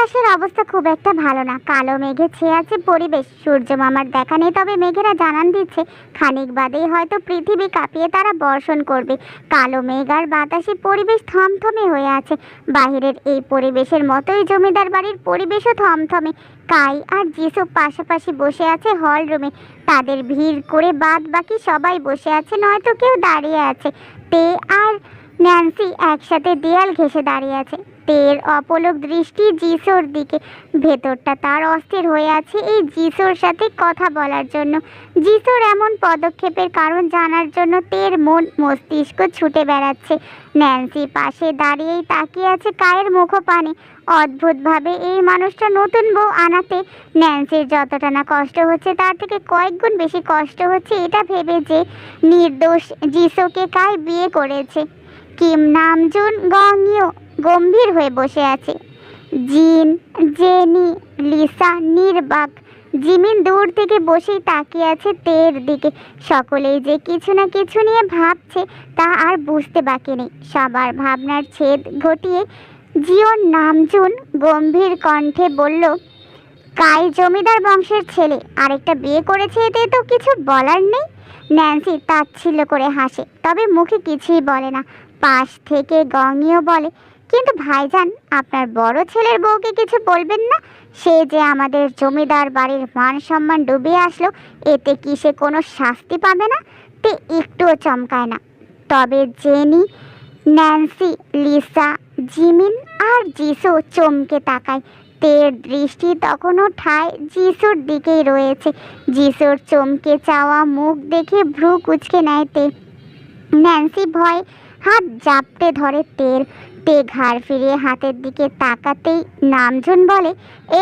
আকাশের অবস্থা খুব একটা ভালো না। কালো মেঘে ছেয়ে আছে পরিবেশ। সূর্য মামার দেখা নেই, তবে মেঘেরা জানান দিচ্ছে, খানিক বাদেই হয়তো পৃথিবী কাঁপিয়ে তারা বর্ষণ করবে। কালো মেঘ আর বাতাসে পরিবেশ থমথমে হয়ে আছে। বাহিরের এই পরিবেশের মতোই জমিদার বাড়ির পরিবেশও থমথমে। কাই আর যিশু পাশাপাশি বসে আছে হল রুমে। তাদের ভিড় করে বাদ বাকি সবাই বসে আছে, নয়তো কেউ দাঁড়িয়ে আছে। তে আর ন্যান্সি একসাথে দেয়াল ঘেঁষে দাঁড়িয়ে আছে। তের অপলক দৃষ্টি যিশোর দিকে। ভেতরটা তার অস্থির হয়ে আছে এই যিশোর সাথে কথা বলার জন্য। যিশোর এমন পদক্ষেপের কারণ জানার জন্য তের মন মস্তিষ্ক ছুটে বেড়াচ্ছে। ন্যান্সি পাশে দাঁড়িয়েই তাকিয়ে আছে কায়ের মুখপানে। অদ্ভুতভাবে এই মানুষটা নতুন বউ আনাতে ন্যান্সির যতটা না কষ্ট হচ্ছে তার থেকে কয়েক গুণ বেশি কষ্ট হচ্ছে এটা ভেবে যে নির্দোষ যিশোকে কায় বিয়ে করেছে। কিম নামজুন গংইও গম্ভীর হয়ে বসে আছে। জিন, জেনি, লিসা, নির্বাক, জিমিন দূর থেকে বসেই তাকিয়ে আছে তের দিকে। সকলেই যে কিছু না কিছু নিয়ে ভাবছে, তা আর বুঝতে বাকি নেই। সবার ভাবনার ছেদ ঘটিয়ে জিওর নামজুন গম্ভীর কণ্ঠে বলল কাই জমিদার বংশের ছেলে, আরেকটা বিয়ে করেছে এতে তো কিছু বলার নেই? ন্যান্সি তাচ্ছিল্য করে হাসে, তবে মুখে কিছুই বলে না। পাশ থেকে গঙিও বলে কিন্তু ভাইজান, আপনার বড় ছেলের বউকে কিছু বলবেন না? সে যে আমাদের জমিদার বাড়ির মান সম্মান ডুবিয়ে আসলো, এতে কি সে কোনো শাস্তি পাবে না? তে একটুও চমকায় না। তবে জেনি, ন্যান্সি, লিসা, জিমিন আর যিশু চমকে তাকায়। তের দৃষ্টি তখনও ঠায় যিশুর দিকেই রয়েছে। যিশুর চমকে চাওয়া মুখ দেখে ভ্রু কুচকে নেয় তে। ন্যান্সি ভয় হাত জাপটে ধরে তের তে ঘাড় ফিরিয়ে হাতের দিকে তাকাতেই নামজুন বলে,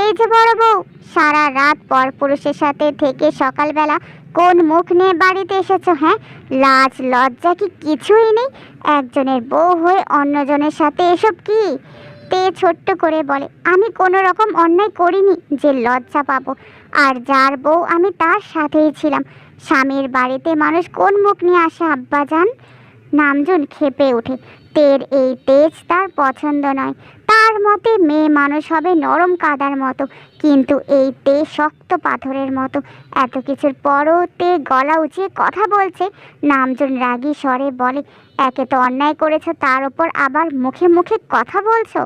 এই যে বড় বউ, সারা রাত পরপুরুষের সাথে থেকে সকালবেলা কোন মুখ নিয়ে বাড়িতে এসেছ হ্যাঁ? লাজ, লজ্জা কি কিছুই নেই? একজনের বউ হয়ে অন্যজনের সাথে এসব কি? তে ছোট্ট করে বলে, আমি কোনো রকম অন্যায় করিনি যে লজ্জা পাবো। আর যার বউ আমি তার সাথেই ছিলাম। স্বামীর বাড়িতে মানুষ কোন মুখ নিয়ে আসে আব্বা যান নামজুন খেপে ওঠে। তের এই তেজ তার পছন্দ নয়। তার মতে মেয়ে মানুষ হবে নরম কাদার মতো, কিন্তু এই তে শক্ত পাথরের মতো। এত কিছুর পরও তে গলা উঁচিয়ে কথা বলছে। নামজন রাগী স্বরে বলে, একে তো অন্যায় করেছ, তার ওপর আবার মুখে মুখে কথা বলছো?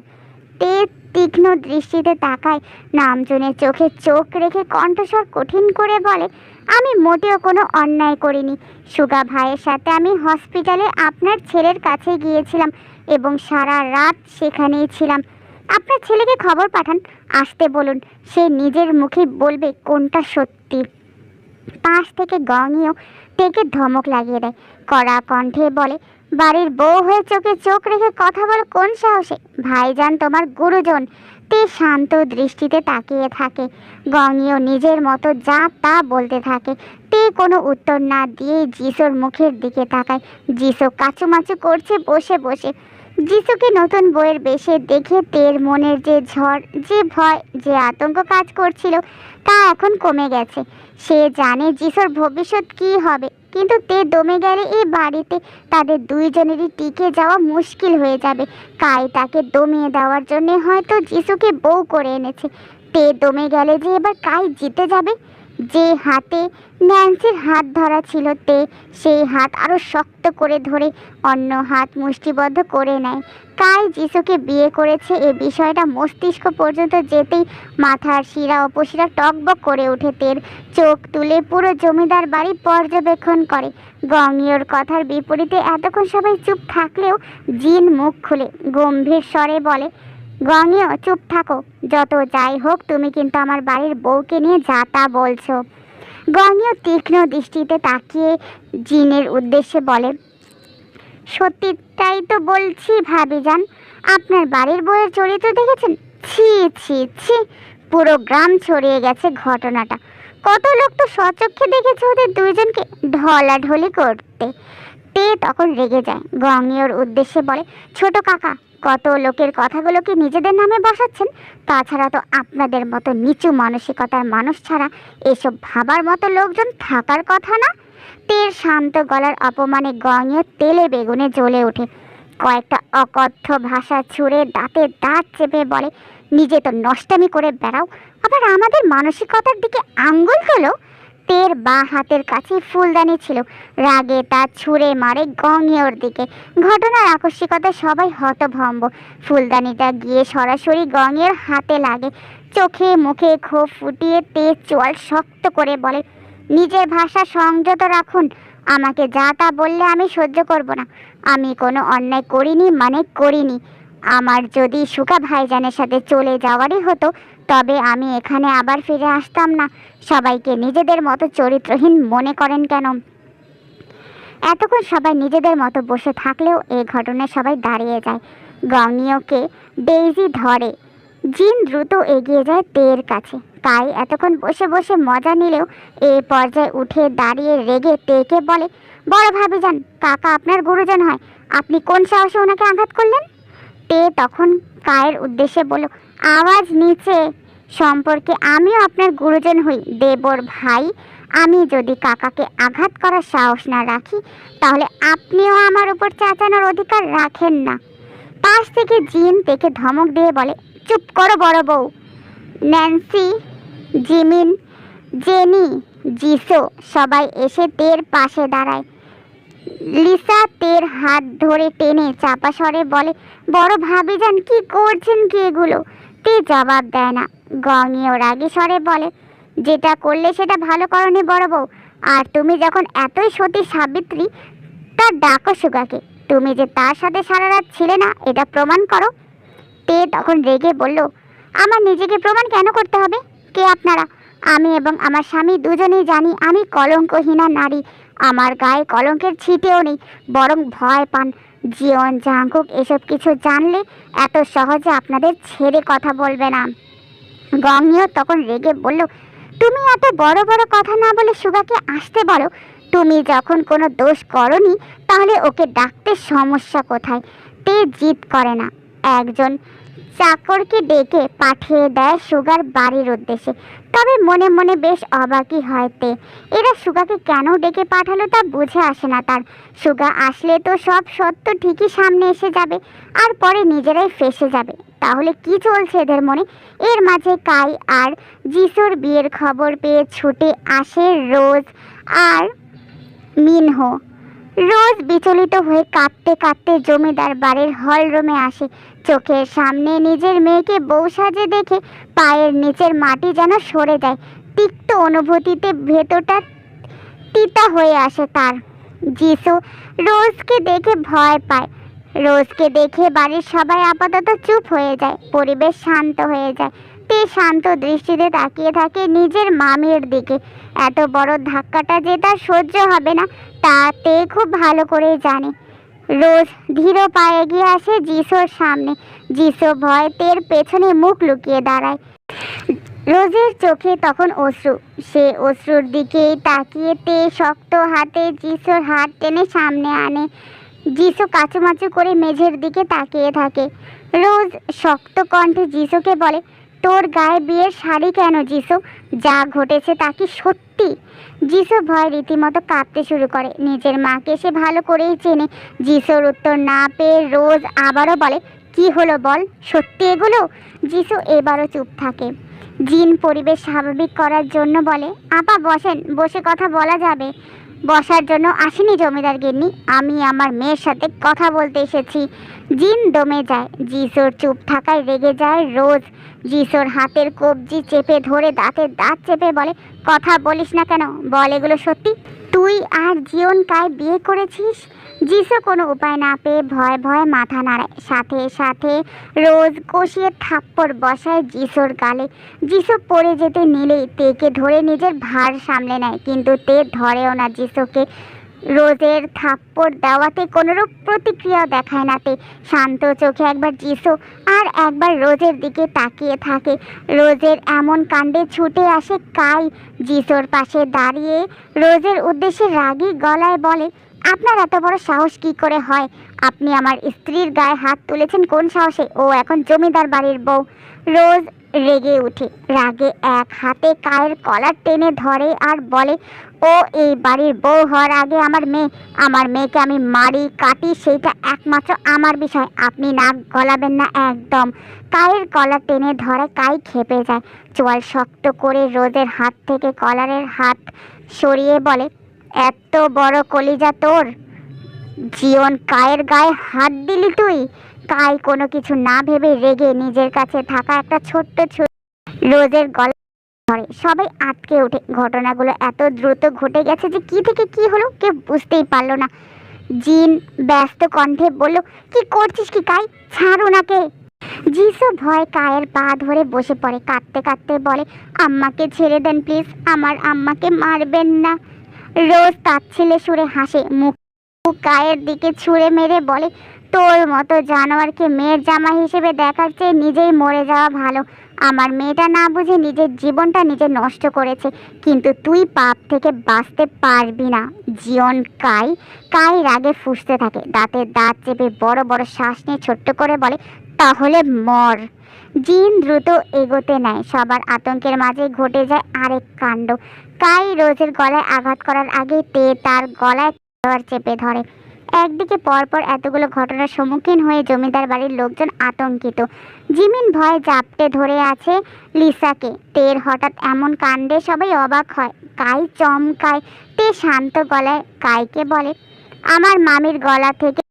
তে তীক্ষ্ণ দৃষ্টিতে তাকায়। নামজনের চোখে চোখ রেখে কণ্ঠস্বর কঠিন করে বলে, আমি মোটেও কোনো অন্যায় করিনি। সুগা ভাইয়ের সাথে আমি হসপিটালে আপনার ছেলের কাছে গিয়েছিলাম এবং সারা রাত সেখানেই ছিলাম। আপনার ছেলেকে খবর পাঠান, আসতে বলুন। সে নিজের মুখে বলবে, কোনটা সত্যি? পাশ থেকে গঙিও তেকে ধমক লাগিয়ে দেয়। কড়া কণ্ঠে বলে বাড়ির বউ হয়ে চোখে চোখ রেখে কথা বলো কোন সাহসে? ভাইজান তোমার গুরুজন। তে শান্ত দৃষ্টিতে তাকিয়ে থাকে। গঙিও নিজের মতো যা তা বলতে থাকে। তে কোনো উত্তর না দিয়ে যিশুর মুখের দিকে তাকায়। যিশু কাচুমাচু করছে বসে বসে। যিশুকে নতুন বইয়ের বেশে দেখে তের মনের যে ঝড়, যে ভয়, যে আতঙ্ক কাজ করছিল, তা এখন কমে গেছে। সে জানে যিশুর ভবিষ্যৎ কী হবে। কিন্তু তে দমে গেলে এই বাড়িতে তাদের দুইজনেরই টিকে যাওয়া মুশকিল হয়ে যাবে। কাই তাকে দমিয়ে দেওয়ার জন্যে হয়তো যিশুকে বউ করে এনেছে। তে দমে গেলে যে এবার কাই জিতে যাবে। যে হাতে ন্যান্সির হাত ধরা ছিল তে, সেই হাত আরও শক্ত করে ধরে অন্য হাত মুষ্টিবদ্ধ করে নেয়। কাই যিশুকে বিয়ে করেছে এ বিষয়টা মস্তিষ্ক পর্যন্ত যেতেই মাথার শিরা অপশিরা টকবক করে ওঠে তের। চোখ তুলে পুরো জমিদার বাড়ি পর্যবেক্ষণ করে। গঙ্গীয়র কথার বিপরীতে এতক্ষণ সবাই চুপ থাকলেও জিন মুখ খুলে, গম্ভীর স্বরে বলে গঙ্গীয় চুপ থাকো। যত যাই হোক, তুমি কিন্তু আমার বাড়ির বউকে নিয়ে যা তা বলছো। গঙ্গীয় তীক্ষ্ণ দৃষ্টিতে তাকিয়ে জিনের উদ্দেশ্যে বলে সত্যিটাই তো বলছি ভাবি যান আপনার বাড়ির বউয়ের চরিত্র দেখেছেন? ছি ছি ছি, পুরো গ্রাম ছড়িয়ে গেছে ঘটনাটা। কত লোক তো সচক্ষে দেখেছে ওদের দুইজনকে ঢলাঢলি করতে। তে তখন রেগে যায়। গঙ্গীয়র উদ্দেশ্যে বলে, ছোট কাকা কত লোকের কথাগুলো কি নিজেদের নামে বসাচ্ছেন? তাছাড়া তো আপনাদের মতো নিচু মানসিকতার মানুষ ছাড়া এসব ভাবার মতো লোকজন থাকার কথা না? তের শান্ত গলার অপমানে গঙে তেলে বেগুনে জ্বলে ওঠে। কয়েকটা অকথ্য ভাষা ছুঁড়ে দাঁতে দাঁত চেপে বলে, নিজে তো নষ্টামি করে বেড়াও, আবার আমাদের মানসিকতার দিকে আঙ্গুল হলো তের বা হাতের কাছে ফুলদানি ছিল। রাগে তা ছুঁড়ে মারে গঙিওর দিকে। ঘটনার আকস্মিকতা সবাই হতভম্ব। ফুলদানিটা গিয়ে সরাসরি গঙের হাতে লাগে। চোখে মুখে ক্ষোভ ফুটিয়ে তেজ চোয়াল শক্ত করে বলে নিজের ভাষা সংযত রাখুন। আমাকে যা তা বললে আমি সহ্য করব না। আমি কোনো অন্যায় করিনি মানে করিনি। আমার যদি সুকা ভাইজানের সাথে চলে যাওয়ারই হতো তবে আমি এখানে আবার ফিরে আসতাম না। সবাইকে নিজেদের মতো চরিত্রহীন মনে করেন কেন? এতক্ষণ সবাই নিজেদের মতো বসে থাকলেও এই ঘটনায় সবাই দাঁড়িয়ে যায়। গঙ্গীয়কে ডেইজি ধরে। জিন দ্রুত এগিয়ে যায় তের কাছে। তাই এতক্ষণ বসে বসে মজা নিলেও এ পর্যায়ে উঠে দাঁড়িয়ে রেগে তেকে বলে, বড় ভাবি যান কাকা আপনার গুরুজন হয়। আপনি কোন সাহসে ওনাকে আঘাত করলেন? তে তখন কায়ের উদ্দেশ্যে বলল আওয়াজ নিচে। সম্পর্কে আমিও আপনার গুরুজন হই। দেবর ভাই, আমি যদি কাকাকে আঘাত করার সাহস না রাখি, তাহলে আপনিও আমার উপর চাচানোর অধিকার রাখেন না। পাশ থেকে জিন তেকে ধমক দিয়ে বলে, চুপ করো বড় বউ। ন্যান্সি, জিমিন, জেনি, জিসো, সবাই এসে তের পাশে দাঁড়ায়। লিসা তের হাত ধরে টেনে চাপা স্বরে বলে, বড় ভাবি যান কি করছেন কি এগুলো? তে জবাব দেয় না। গঙিও রাগী স্বরে বলে, যেটা করলে সেটা ভালো করনি বড় বউ। আর তুমি যখন এতই সতী সাবিত্রী, তার ডাকো সুগাকে। তুমি যে তার সাথে সারা রাত ছিলে না, এটা প্রমাণ করো। তে তখন রেগে বলল, আমার নিজেকে প্রমাণ কেন করতে হবে? কে আপনারা? আমি এবং আমার স্বামী দুজনেই জানি আমি কলঙ্কহীনা নারী। আমার গায়ে কলঙ্কের ছিটেও নেই, বরং ভয় পান। জীবন জাঙ্কুক, এসব কিছু জানলে এত সহজে আপনাদের ছেড়ে কথা বলবে না। গঙ্গিও তখন রেগে বলল, তুমি এত বড় বড় কথা না বলে সুগাকে আসতে পারো? তুমি যখন কোনো দোষ করনি, তাহলে ওকে ডাকতে সমস্যা কোথায়? তে জিদ করে না। একজন চাকরকে ডেকে পাঠিয়ে দেয় সুগার বাড়ির উদ্দেশ্যে। তবে মনে মনে বেশ অবাকই হয় তে। এরা সুগাকে কেন ডেকে পাঠালো তা বুঝে আসে না তার। সুগা আসলে তো সব সত্য ঠিকই সামনে এসে যাবে আর পরে নিজেরাই ফেসে যাবে। তাহলে কি চলছে এদের মনে? এর মাঝে কাই আর যিশুর বিয়ের খবর পেয়ে ছুটে আসে রোজ আর মিনহো। রোজ বিচলিত হয়ে কাঁদতে কাঁদতে জমিদার বাড়ির হল রুমে আসে। চোখের সামনে নিজের মেয়েকে বউ সাজে দেখে পায়ের নিচের মাটি যেন সরে যায়। তিক্ত অনুভূতিতে ভেতরটা তিতা হয়ে আসে তার। যিশু রোজকে দেখে ভয় পায়। রোজকে দেখে বাড়ির সবাই আপাতত চুপ হয়ে যায়, পরিবেশ শান্ত হয়ে যায়। তে শান্ত দৃষ্টিতে তাকিয়ে থাকে নিজের মামির দিকে। এত বড় ধাক্কাটা যে তার সহ্য হবে না, তাতে খুব ভালো করেই জানে। রোজ ধীর পায়ে এগিয়ে আসে যিশোর সামনে। যিশো ভয় তের পেছনে মুখ লুকিয়ে দাঁড়ায়। রোজের চোখে তখন অশ্রু। সে অশ্রুর দিকেই তাকিয়ে তে শক্ত হাতে যিশোর হাত টেনে সামনে আনে। যিশু কাচুমাচু করে মেঝের দিকে তাকিয়ে থাকে। রোজ শক্ত কণ্ঠে যিশুকে বলে তোর গায়ে বিয়ের শাড়ি কেন যিশু যা ঘটেছে তা কি সত্যি? যিশু ভয় রীতিমতো কাঁপতে শুরু করে। নিজের মাকে সে ভালো করেই চেনে। যিশুর উত্তর না পেয়ে রোজ আবারও বলে, কি হলো বল? সত্যি এগুলো? যিশু এবারও চুপ থাকে। জিন পরিবেশ স্বাভাবিক করার জন্য বলে, আপা, বসেন। বসে কথা বলা যাবে। বসার জন্য আসেনি জমিদার গিন্নি। আমি আমার মেয়ের সাথে কথা বলতে এসেছি। জিন দমে যায়। জিসোর চুপ থাকায় রেগে যায় রোজ। জিসোর হাতের কবজি চেপে ধরে দাঁতের দাঁত চেপে বলে, কথা বলিস না কেন? বল এগুলো সত্যি? তুই আর জিওন কায় বিয়ে করেছিস? যিশু কোনো উপায় না পেয়ে ভয় ভয় মাথা নাড়ায়। সাথে সাথে রোজ কষিয়ে থাপ্পড় বসায় যিশোর গালে। যিশু পড়ে যেতে নিলেই তেকে ধরে নিজের ভার সামলে নেয়, কিন্তু তে ধরেও না যিশুকে। রোজের থাপ্পড় দেওয়াতে কোনোরূপ প্রতিক্রিয়া দেখায় না তে। শান্ত চোখে একবার যিশু আর একবার রোজের দিকে তাকিয়ে থাকে। রোজের এমন কাণ্ডে ছুটে আসে কাই। যিশোর পাশে দাঁড়িয়ে রোজের উদ্দেশ্যে রাগী গলায় বলে আপনার এত বড় সাহস কি করে হয়? আপনি আমার স্ত্রীর গায়ে হাত তুলেছেন কোন সাহসে? ও এখন জমিদার বাড়ির বউ। রোজ রেগে উঠে। রাগে এক হাতে কায়ের কলার টেনে ধরে আর বলে, ও, এই বাড়ির বউ হওয়ার আগে আমার মেয়ে। আমার মেয়েকে আমি মারি, কাটি, সেইটা একমাত্র আমার বিষয়। আপনি নাক গলাবেন না একদম। কায়ের কলার টেনে ধরে, কাই খেপে যায়। চোয়াল শক্ত করে রোজের হাত থেকে কলারের হাত সরিয়ে বলে এত বড় কলিজা তোর। জীবন কায়ের গায়ে হাত দিলি তুই। কাই কোনো কিছু না ভেবে রেগে নিজের কাছে থাকা একটা ছোট্ট ছোট রোজের গলা ধরে। সবাই আটকে ওঠে। ঘটনাগুলো এত দ্রুত ঘটে গেছে যে কি থেকে কি হলো কেউ বুঝতেই পারল না। জিন ব্যস্ত কণ্ঠে বলল, কি করছিস কি কাই? ছাড় ওনাকে যিশু ভয় কায়ের পা ধরে বসে পড়ে। কাঁদতে কাঁদতে বলে, আম্মাকে ছেড়ে দেন প্লিজ। আমার আম্মাকে মারবেন না। রোজ তাচ্ছিলে সুরে হাসে, মুখ গায়ের দিকে ছুঁড়ে মেরে বলে, তোর মতো জানোয়ারকে মেয়ের জামা হিসেবে দেখার চেয়ে নিজেই মরে যাওয়া ভালো। আমার মেয়েটা না বুঝে নিজের জীবনটা নিজে নষ্ট করেছে, কিন্তু তুই পাপ থেকে বাঁচতে পারবি না। জীবন কাই কাই রাগে ফুসতে থাকে। দাঁতের দাঁত চেপে বড় বড় শ্বাস নিয়ে ছোট্ট করে বলে, তাহলে মর। জিন দ্রুত এগোতে নেয়। সবার আতঙ্কের মাঝে ঘটে যায় আরেক কাণ্ড। কাই রোজের গলায় আঘাত করার আগে তে তার গলায় চেপে ধরে। একদিকে পরপর এতগুলো ঘটনার সম্মুখীন হয়ে জমিদার বাড়ির লোকজন আতঙ্কিত। জিমিন ভয় জাপটে ধরে আছে লিসাকে। তের হঠাৎ এমন কাণ্ডে সবাই অবাক হয়। কাই চমকায়। তে শান্ত গলায় কাইকে বলে, আমার মামির গলা থেকে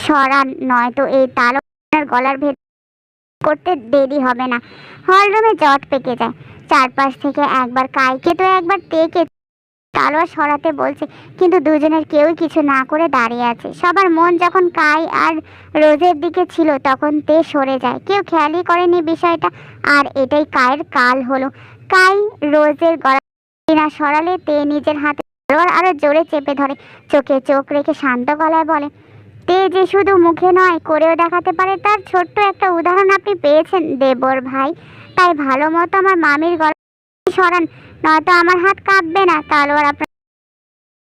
সরান নয়তো এই তালনার গলার ভেতর করতে দেরি হবে না। হলরুমে জট পেকে যায়। চারপাশ থেকে একবার কাইকে তো একবার তেকে তালোয়ার সরাতে বলছে, কিন্তু দুজনের কেউই কিছু না করে দাঁড়িয়ে আছে। সবার মন যখন কাই আর রোজের দিকে ছিল, তখন তে সরে যায়। কেউ খেয়ালই করেনি বিষয়টা, আর এটাই কায়ের কাল হলো। কাই রোজের গলা না সরালে তে নিজের হাতে আরও জোরে চেপে ধরে। চোখে চোখ রেখে শান্ত গলায় বলে তে যে শুধু মুখে নয়, করেও দেখাতে পারে। তার ছোট্ট একটা উদাহরণ আপনি পেয়েছেন দেবর ভাই। তাই ভালো মতো আমার মামির গলা সরান, নয়তো আমার হাত কাঁপবে না। তালোয়ার আপনার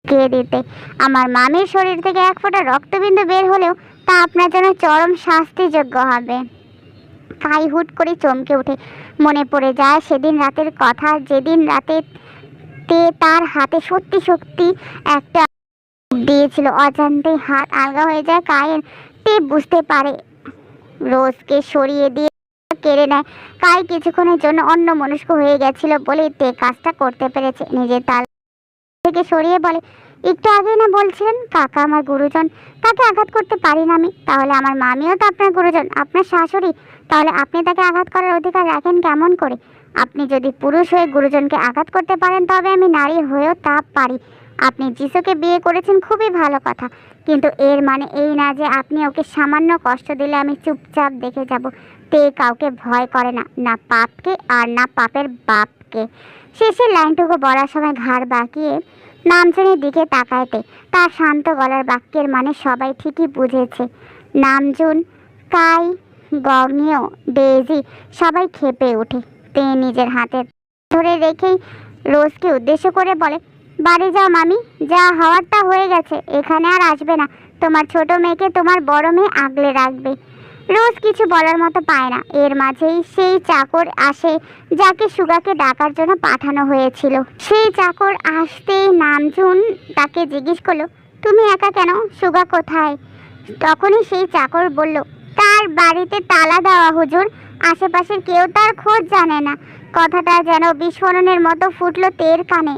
কে দিতে? আমার মামির শরীর থেকে এক ফোঁটা রক্তবিন্দু বের হলেও তা আপনার জন্য চরম শাস্তিযোগ্য হবে। কাই হুট করে চমকে ওঠে মনে পড়ে যায়, সেদিন রাতের কথা, যেদিন রাতে তে তার হাতে সত্যি সত্যি একটা দিয়েছিল। অজান্তেই হাত আলগা হয়ে যায়, কায়েন তে বুঝতে পারে। রোজকে সরিয়ে দিয়ে কেড়ে নেয়। কাই কিছুক্ষণের জন্য অন্য মনস্ক হয়ে গেছিল বলে তে কাজটা করতে পেরেছে। নিজের তাল থেকে সরিয়ে বলে, একটু আগেই না বলছিলেন কাকা আমার গুরুজন? তাকে আঘাত করতে পারি না আমি। তাহলে আমার মামিও তো আপনার গুরুজন, আপনার শাশুড়ি। তাহলে আপনি তাকে আঘাত করার অধিকার রাখেন কেমন করে? আপনি যদি পুরুষ হয়ে গুরুজনকে আঘাত করতে পারেন, তবে আমি নারী হয়েও তা পারি। আপনি যিশুকে বিয়ে করেছেন খুবই ভালো কথা। কিন্তু এর মানে এই না যে আপনি ওকে সামান্য কষ্ট দিলে আমি চুপচাপ দেখে যাব। তে কাউকে ভয় করে না না পাপকে আর না পাপের বাপকে। শেষের লাইনটুকু বলার সময় ঘাড় বাঁকিয়ে নামজনের দিকে তাকাইতে তার শান্ত গলার বাক্যের মানে সবাই ঠিকই বুঝেছে। নামজুন, কাই, গগনিও ডেজি সবাই খেপে ওঠে। তে নিজের হাতে ধরে রেখেই রোজকে উদ্দেশ্য করে বলে বাড়ি যাও, মামি। যা হওয়ারটা হয়ে গেছে। এখানে আর আসবে না। তোমার ছোট মেয়েকে তোমার বড় মেয়ে আগলে রাখবে। রোজ কিছু বলার মতো পায় না। এর মাঝেই সেই চাকর আসে, যাকে সুগাকে ডাকার জন্য পাঠানো হয়েছিল। সেই চাকর আসতেই নামঝুন তাকে জিজ্ঞেস করল, তুমি একা কেন? সুগা কোথায়? তখনই সেই চাকর বলল, তার বাড়িতে তালা দেওয়া, হুজুর। আশেপাশের কেউ তার খোঁজ জানে না। কথাটা যেন বিস্ফোরণের মতো ফুটলো তের কানে।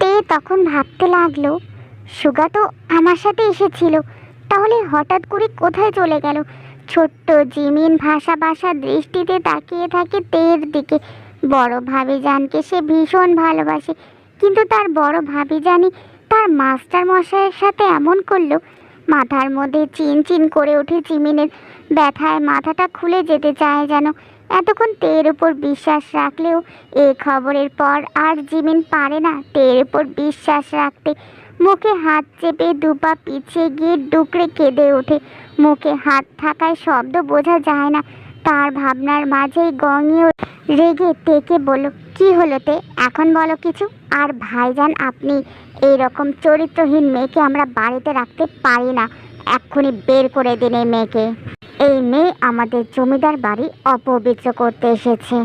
তে তখন ভাবতে লাগল, সুগা তো আমার সাথে এসেছিল, তাহলে হঠাৎ করে কোথায় চলে গেল? ছোট্ট জিমিন ভাষা ভাষা দৃষ্টিতে তাকিয়ে থাকে তের দিকে। বড় ভাবি জানকে সে ভীষণ ভালোবাসে, কিন্তু তার বড় ভাবি জানি তার মাস্টার মশাইয়ের সাথে এমন করল, মাথার মধ্যে চিন চিন করে ওঠে জিমিনের, ব্যথায় মাথাটা খুলে যেতে চায় যেন এতক্ষণ তের উপর বিশ্বাস রাখলেও এ খবরের পর আর জিমিন পারে না। তের উপর বিশ্বাস রাখতে মুখে হাত চেপে দুপা পিছিয়ে গিয়ে ডুকরে কেঁদে ওঠে। মুখে হাত থাকায় শব্দ বোঝা যায় না। তার ভাবনার মাঝেই গঙিয়ে রেগে তেকে বলল, কি হলো তে? এখন বলো কিছু। আর ভাইজান, আপনি এই রকম চরিত্রহীন মেয়েকে আমরা বাড়িতে রাখতে পারি না। এক্ষুনি বের করে দিন এই মেয়েকে। এই মেয়ে আমাদের জমিদার বাড়ি অপবিত্র করতে এসেছে।